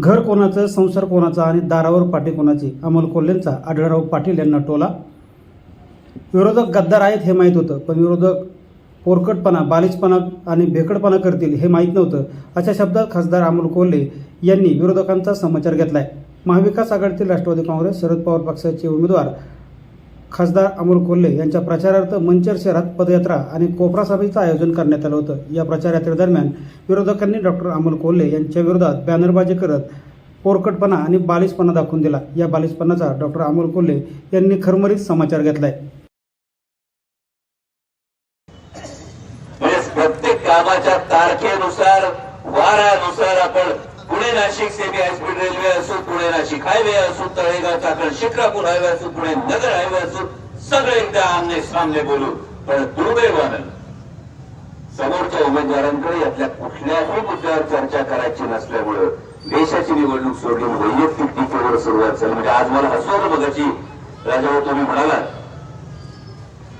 घर कोणाचं संसार कोणाचा आणि दारावर पाठी कोणाची? अमोल कोल्हेंचा आढळराव पाटील यांना टोला. विरोधक गद्दार आहेत हे माहीत होतं पण विरोधक पोरकटपणा बालिशपणा आणि भेकडपणा करतील हे माहीत नव्हतं. अशा शब्दात खासदार अमोल कोल्हे यांनी विरोधकांचा समाचार घेतला आहे महाविकास आघाडीतील राष्ट्रवादी काँग्रेस शरद पवार पक्षाचे उमेदवार खासदार अमोल कोल्हे यांच्या प्रचारार्थ मंचर शहरात पदयात्रा आणि कोपरा सभेचं आयोजन करण्यात आलं होतं. या प्रचारयात्रेदरम्यान विरोधकांनी डॉक्टर अमोल कोल्हे यांच्या विरोधात बॅनरबाजी करत पोरकटपणा आणि बालिशपणा दाखवून दिला. या बालिशपणाचा डॉक्टर अमोल कोल्हे यांनी खरमरीत समाचार घेतलाय. म्हणजे प्रत्येक कामाच्या तारखेनुसार वारानुसार आपण Pune Nashik semi high speed railway असो पुणे नाशिक हायवे असो तळेगाव चाकण शिक्रापूर हायवे असो पुणे नगर हायवे असो सगळे एकदा आमने सामने बोलू पण दुर्दैवानं समोरच्या उमेदवारांकडे यातल्या कुठल्याही मुद्द्यावर चर्चा करायची नसल्यामुळं देशाची निवडणूक सोडली वैयक्तिक टीकेवर सुरुवात झाली. म्हणजे आज मला हसवलं बघाची राजाभाऊ तुम्ही म्हणालात.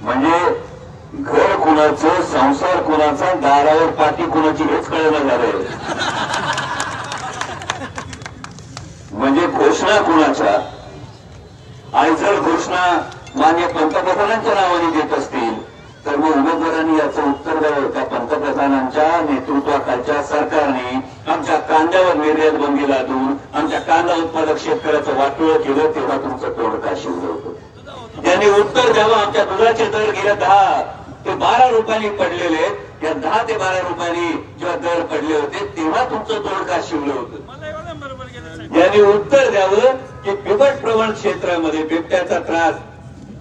म्हणजे घर कुणाचं संसार कुणाचा दारावर पाठी कुणाची हेच कळलं झालंय. म्हणजे घोषणा कुणाच्या? आणि जर घोषणा मान्य पंतप्रधानांच्या नावाने देत असतील तर मग उमेदवारांनी याचं उत्तर द्यावं त्या पंतप्रधानांच्या नेतृत्वाखालच्या सरकारने आमच्या कांद्यावर निर्यात बंदी लादून आमच्या कांदा उत्पादक शेतकऱ्याचं वाटोळं केलं तेव्हा तुमचं तोडका शिवलं होतं? त्यांनी उत्तर द्यावं आमच्या दुधाचे दर गेल्या दहा ते बारा रुपयांनी पडलेले. या दहा ते बारा रुपयांनी जेव्हा दर पडले होते तेव्हा तुमचं तोडका शिवलं होतं? त्यांनी उत्तर द्यावं की बिबट प्रवण क्षेत्रामध्ये बिबट्याचा त्रास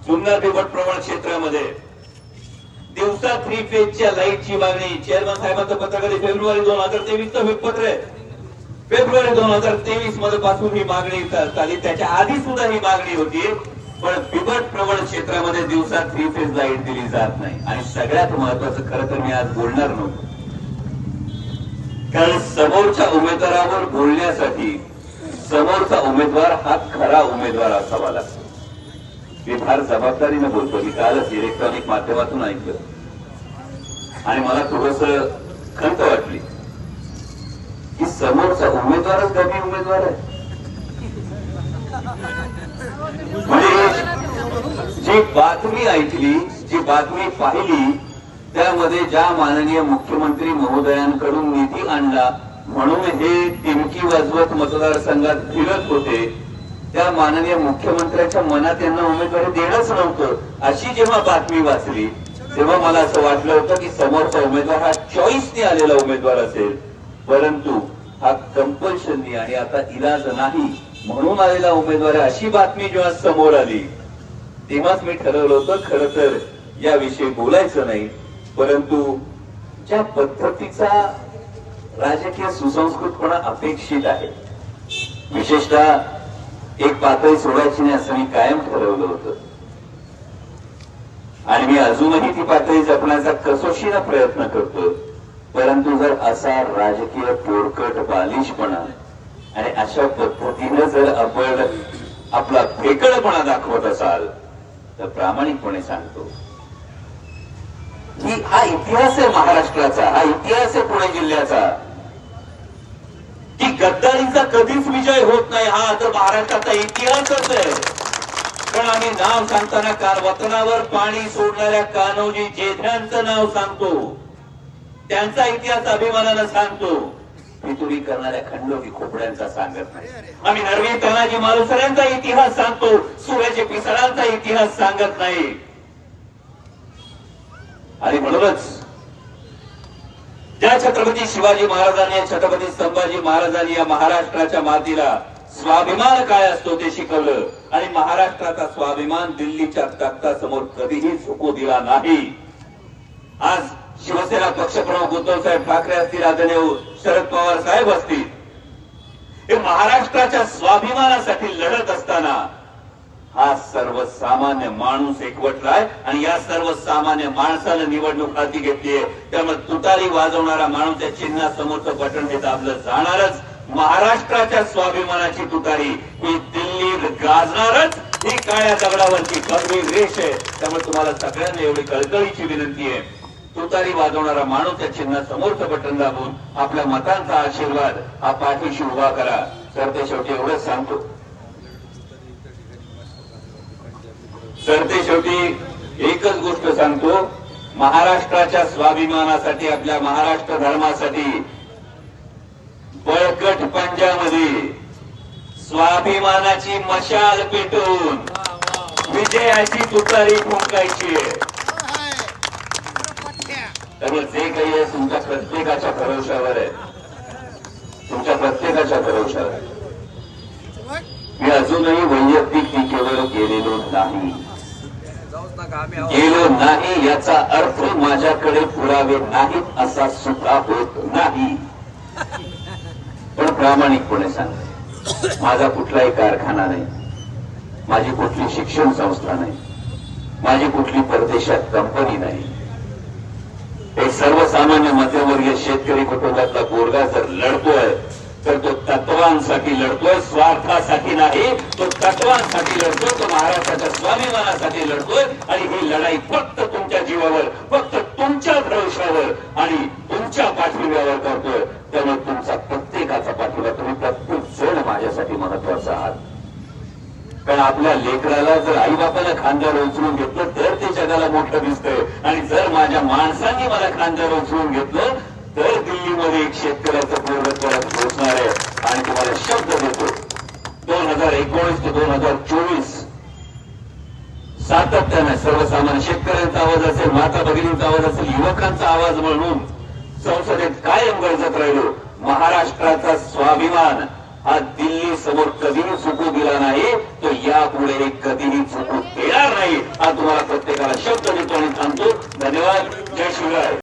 जुन्नर बिबट प्रवण क्षेत्रामध्ये. दिवसा थ्री फेजच्या लाईटची मागणी चेअरमन साहेबांचं पत्रकार फेब्रुवारी दोन हजार तेवीस चं पत्र आहे. फेब्रुवारी दोन हजार तेवीसमध्ये पासून ही मागणी झाली. त्याच्या आधी सुद्धा ही मागणी होती पण बिबट प्रवण क्षेत्रामध्ये दिवसा थ्री फेज लाइट दिली जात नाही. आणि सगळ्यात महत्वाचं खरं तर मी आज बोलणार नव्हतो. कारण समोरच्या उमेदवारावर बोलण्यासाठी समोरचा उमेदवार हा खरा उमेदवार असावा लागतो मी फार जबाबदारीनं बोलतो. मी कालच इलेक्ट्रॉनिक माध्यमातून ऐकलं. आणि मला थोडस खंत वाटली की समोरचा उमेदवारच कमी उमेदवार आहे. म्हणजे जी बातमी ऐकली जी बातमी पाहिली त्यामध्ये ज्या माननीय मुख्यमंत्री महोदयांकडून निधी आणला म्हणून हे टिमकी वाजवत मतदारसंघात फिरत होते. त्या माननीय मुख्यमंत्र्यांच्या मनात यांना उमेदवारी देणंच नव्हतं अशी जेव्हा बातमी वाचली तेव्हा मला असं वाटलं होतं की समोरचा उमेदवार हा चॉईसने आलेला उमेदवार असेल. परंतु हा कंपल्शननी आणि आता इलाज नाही म्हणून आलेला उमेदवार अशी बातमी जेव्हा समोर आली तेव्हाच मी ठरवलं होतं खर तर याविषयी बोलायचं नाही. परंतु ज्या पद्धतीचा राजकीय सुसंस्कृतपणा अपेक्षित आहे. विशेषतः एक पातळी सोडायची नाही असं मी कायम ठरवलं होतं. आणि मी अजूनही ती पातळी जपण्याचा कसोशीनं प्रयत्न करतो परंतु जर असा राजकीय पोरकट बालिशपणा आणि अशा पद्धतीनं जर आपण आपला फेकळपणा दाखवत असाल तर प्रामाणिकपणे सांगतो. की हा इतिहास आहे महाराष्ट्राचा हा इतिहास आहे पुणे जिल्ह्याचा की गद्दारीचा कधीच विजय होत नाही. हा तर महाराष्ट्राचा इतिहासच आहे. पण आम्ही नाव सांगताना काल वतनावर पाणी सोडणाऱ्या कान्होजी जेठ्यांचं नाव सांगतो. त्यांचा इतिहास अभिमानानं सांगतो. पितुरी करणाऱ्या खंडोजी खोपड्यांचा सांगत नाही. आम्ही नरवी तानाजी मालुसऱ्यांचा इतिहास सांगतो. सूर्याचे पिसळांचा इतिहास सांगत नाही. आणि म्हणूनच ज्या छत्रपती शिवाजी महाराजांनी छत्रपती संभाजी महाराजांनी या महाराष्ट्राच्या मातीला स्वाभिमान काय असतो ते शिकवलं. आणि महाराष्ट्राचा स्वाभिमान दिल्लीच्या तख्तासमोर कधीही झुकू दिला नाही. आज शिवसेना पक्षप्रमुख उद्धव साहेब ठाकरे असतील आदरणीय शरद पवार साहेब असतील हे महाराष्ट्राच्या स्वाभिमानासाठी लढत असताना हा सर्वसामान्य माणूस एकवटलाय आणि या सर्वसामान्य माणसानं निवडणूक हाती घेतलीये त्यामुळे तुतारी वाजवणारा माणूस या चिन्हासमोरचं बटन हे दाबलं जाणारच. महाराष्ट्राच्या स्वाभिमानाची तुतारी. ही दिल्ली गाजणारच. ही काळ्या दगडावरची कमी रेष आहे. त्यामुळे तुम्हाला सगळ्यांना एवढी कळकळीची विनंती आहे. तुतारी वाजवणारा माणूस त्या चिन्हा समोरचं बटन दाबून आपल्या मतांचा आशीर्वाद हा पाठीशी उभा करा. तर ते शेवटी एवढंच सांगतो. सरते शेवटी एकच गोष्ट सांगतो. महाराष्ट्राच्या स्वाभिमानासाठी आपल्या महाराष्ट्र धर्मासाठी बळकट पंजामध्ये स्वाभिमानाची मशाल पेटवून विजयाची तुतारी फुंकायची त्यामुळे जे काही आहे तुमच्या प्रत्येकाच्या भरोशावर आहे. तुमच्या प्रत्येकाच्या भरोशावर आहे. मी अजूनही वैयक्तिक टीकेवर गेलेलो नाही. गेलो नाही याचा अर्थ माझ्याकडे पुरावे नाहीत असा सुद्धा होत नाही. पण प्रामाणिकपणे सांग माझा कुठलाही कारखाना नाही. माझी कुठली शिक्षण संस्था नाही. माझी कुठली परदेशात कंपनी नाही. एक सर्वसामान्य मध्यमवर्गीय शेतकरी कुटुंबातला गोरगा जर लढतोय तर तो तत्वांसाठी लढतोय स्वार्थासाठी नाही तो तत्वांसाठी लढतोय तो महाराष्ट्राच्या स्वाभिमानासाठी लढतोय आणि ही लढाई फक्त तुमच्या जीवावर फक्त तुमच्या भरोशावर आणि तुमच्या पाठिंब्यावर करतोय. त्यामुळे तुमचा प्रत्येकाचा पाठिंबा तुम्ही प्रत्येक जण माझ्यासाठी महत्त्वाचा आहात. कारण आपल्या लेकराला जर आई बापाला खांद्यावर उचलून घेतलं तर ते जगाला मोठं दिसतंय. आणि जर माझ्या माणसांनी मला खांद्यावर उचलून घेतलं तर दिल्लीमध्ये एक शेतकऱ्याचं पूर्ण पोहोचणार आहे. आणि तुम्हाला शब्द देतो. दोन हजार एकोणीस ते दोन हजार चोवीस सातत्याने सर्वसामान्य शेतकऱ्यांचा आवाज असेल माता भगिनींचा आवाज असेल युवकांचा आवाज म्हणून संसदेत कायम गरज